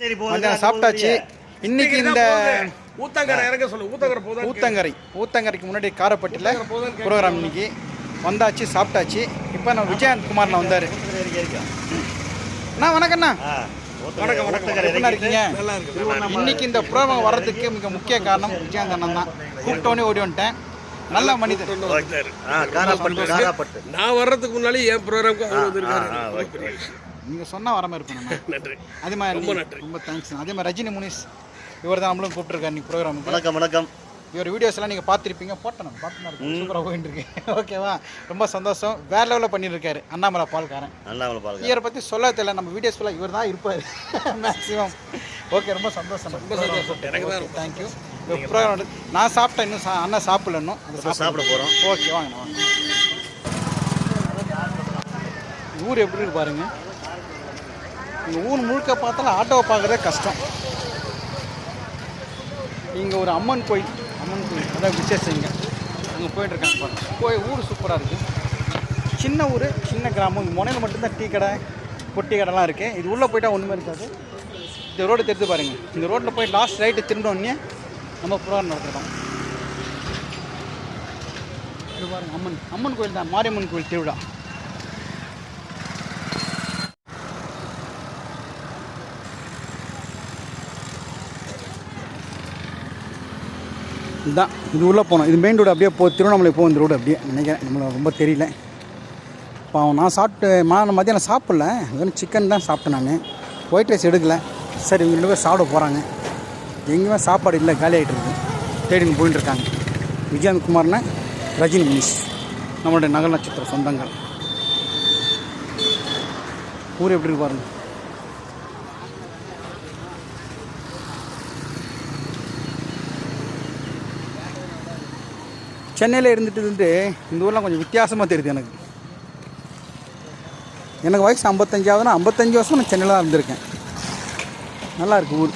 சரி மத்தியானம் சாப்பிட்டாச்சு. இன்னைக்கு இந்த ஊத்தங்கரை இறங்க சொல்லு. ஊத்தங்கரை போதும் ஊத்தங்கரை. ஊத்தங்கரைக்கு முன்னாடி காரப்பட்டியில் ப்ரோக்ராம் இன்னைக்கு. வந்தாச்சு சாப்பிட்டாச்சு. இப்போ நம்ம விஜயந்த் குமார்ண்ணா வந்தார். அண்ணா வணக்கண்ணா வணக்கம் வணக்கம். எப்படிண்ணா இருக்கீங்க? இன்னைக்கு இந்த ப்ரோக்ராம் வர்றதுக்கு மிக முக்கிய காரணம் விஜயந்த் அண்ணன் தான். கூப்பிட்டோன்னே ஓடி வந்துட்டேன். நல்ல காராப்பட்டு நான் வர்றதுக்கு முன்னாடி என் ப்ரோக்ராம்க்கு நீங்கள் சொன்னால் வர மாதிரி இருப்பேன் நன்றி. அதே மாதிரி ரொம்ப நன்றி. ரொம்ப தேங்க்ஸ் அதே மாதிரி ரஜினி முனிஸ் இவர் தான் நம்மளும் கூப்பிட்டுருக்காரு இன்னைக்கு ப்ரோக்ராமுக்கு வணக்கம் வணக்கம். இவர் வீடியோஸ் எல்லாம் நீங்கள் பார்த்துருப்பீங்க. போட்டேன் நான் பார்த்து சூப்பராக போயிட்டு இருக்கு. ஓகேவா ரொம்ப சந்தோஷம். வேற லெவலில் பண்ணியிருக்காரு அண்ணாமலை பால்காரன். அண்ணாமலை பாருங்க இவரை பற்றி சொல்ல தெரியல. நம்ம வீடியோஸ் ஃபுல்லாக இவர் தான் இருப்பார். மேக்ஸிமம் ஓகே ரொம்ப சந்தோஷம். ரொம்ப சந்தோஷம். எனக்கு தான் தேங்க்யூ ப்ரோக்ராம் நான் சாப்பிட்டேன். இன்னும் சா- அண்ணா சாப்பிடல இன்னும். சாப்பிட போகிறோம் ஓகே வாங்க வாங்க. ஊர் எப்படி இருக்கு பாருங்க. இந்த ஊர் முழுக்க பார்த்தாலும் ஆட்டோவை பார்க்குறதே கஷ்டம். இங்கே ஒரு அம்மன் கோயில் அம்மன் கோயில் அதான் விசேஷம் இங்கே. அங்கே போயிட்டுருக்காங்க பாருங்கள் கோயில் ஊர் சூப்பராக இருக்குது சின்ன ஊர் சின்ன கிராமம். முனையில் மட்டும்தான் டீ கடை பொட்டி கடைலாம் இருக்குது இது உள்ளே போயிட்டால் ஒன்றுமே இருக்காது. இந்த ரோடு தெரிஞ்சு பாருங்கள் இந்த ரோட்டில் போய் லாஸ்ட் ரைட்டு திரும்பினோடனே நம்ம ப்ரோக்ராம் நடத்துகிறோம் இது பாருங்கள் அம்மன் அம்மன் கோயில் தான் மாரியம்மன் கோயில் திருவிழா. இதுதான். இது உள்ளே போனோம். இது மெயின் ரோடு அப்படியே போ திருவண்ணாமலை போகும் இந்த ரோடு அப்படியே. நினைக்கிறேன். நம்மளுக்கு ரொம்ப தெரியல. பாவம் நான் சாப்பிட்டு மா மதியானம் சாப்பிடல. வெறும் சிக்கன் தான் சாப்பிட்டேன் நான். ஒயிட் ரைஸ் எடுக்கல. சரி இவங்க ரெண்டு பேர் சாப்பிட போகிறாங்க எங்கேயுமே சாப்பாடு இல்லை காலி ஆகிட்டு இருக்கு. தேடின்னு போயிட்டு இருக்காங்க. விஜயந்த் குமார்னு ரஜினி மினிஷ் நம்மளுடைய நகர் நட்சத்திர சொந்தங்கள். ஊர் எப்படி இருக்கு பாருங்கள் சென்னையில் இருந்துட்டு இருந்து இந்த ஊர்லாம் கொஞ்சம் வித்தியாசமாக தெரியுது எனக்கு. எனக்கு வயசு ஐம்பத்தஞ்சாவதுன்னா ஐம்பத்தஞ்சு வருஷம் நான் சென்னையில் தான் இருந்திருக்கேன். நல்லாருக்கு ஊர்.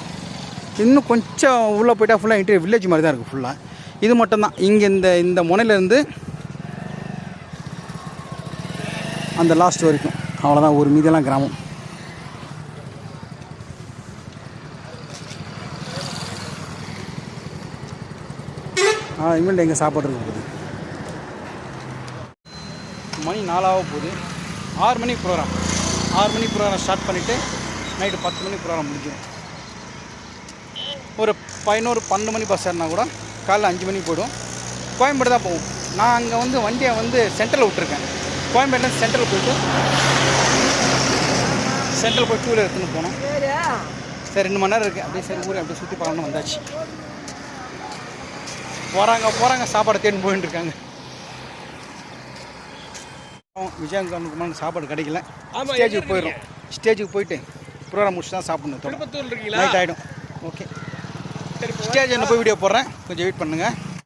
இன்னும் கொஞ்சம் உள்ளே போயிட்டால் ஃபுல்லாக இன்டீரியர் வில்லேஜ் மாதிரி தான் இருக்குது ஃபுல்லாக இது மட்டும்தான் இங்கே இந்த இந்த முனையிலேருந்து அந்த லாஸ்ட் வரைக்கும். அவ்வளோதான் ஒரு மீதெல்லாம் கிராமம். ஆ இனிமேல் எங்கே சாப்பாடு இருக்க போகுது. மணி நாலாக போகுது. ஆறு மணிக்கு ப்ரோக்ராம் ஆறு மணிக்கு ப்ரோக்ராம் ஸ்டார்ட் பண்ணிவிட்டு நைட்டு பத்து மணிக்கு ப்ரோக்ராம் முடிஞ்சிடும். ஒரு பதினோரு பன்னெண்டு மணி பஸ் ஏறினா கூட காலைல அஞ்சு மணிக்கு போய்டும். கோயம்பேடு தான் போவோம் நான் அங்கே வந்து வண்டியை வந்து சென்ட்ரலில் விட்டுருக்கேன். கோயம்பேட்டில் சென்ட்ரல் போயிட்டு சென்ட்ரல் போய் டூ வீலர் எடுத்துன்னு போனோம். சரி ரெண்டு மணி நேரம் இருக்குது அப்படியே சரி ஊரை அப்படியே சுற்றி பார்க்கணும்னு வந்தாச்சு. போகிறாங்க போகிறாங்க சாப்பாடு தேடின்னு போயிட்டு இருக்காங்க விஜயகாந்த் குமார் சாப்பாடு கிடைக்கல. ஸ்டேஜுக்கு போயிடும் ஸ்டேஜுக்கு போயிட்டு ப்ரோக்ராம் முடிச்சு தான் சாப்பிடணும் நைட் ஆகிடும் ஓகே ஸ்டேஜ் என்ன போய் வீடியோ போடுறேன். கொஞ்சம் வெயிட் பண்ணுங்கள்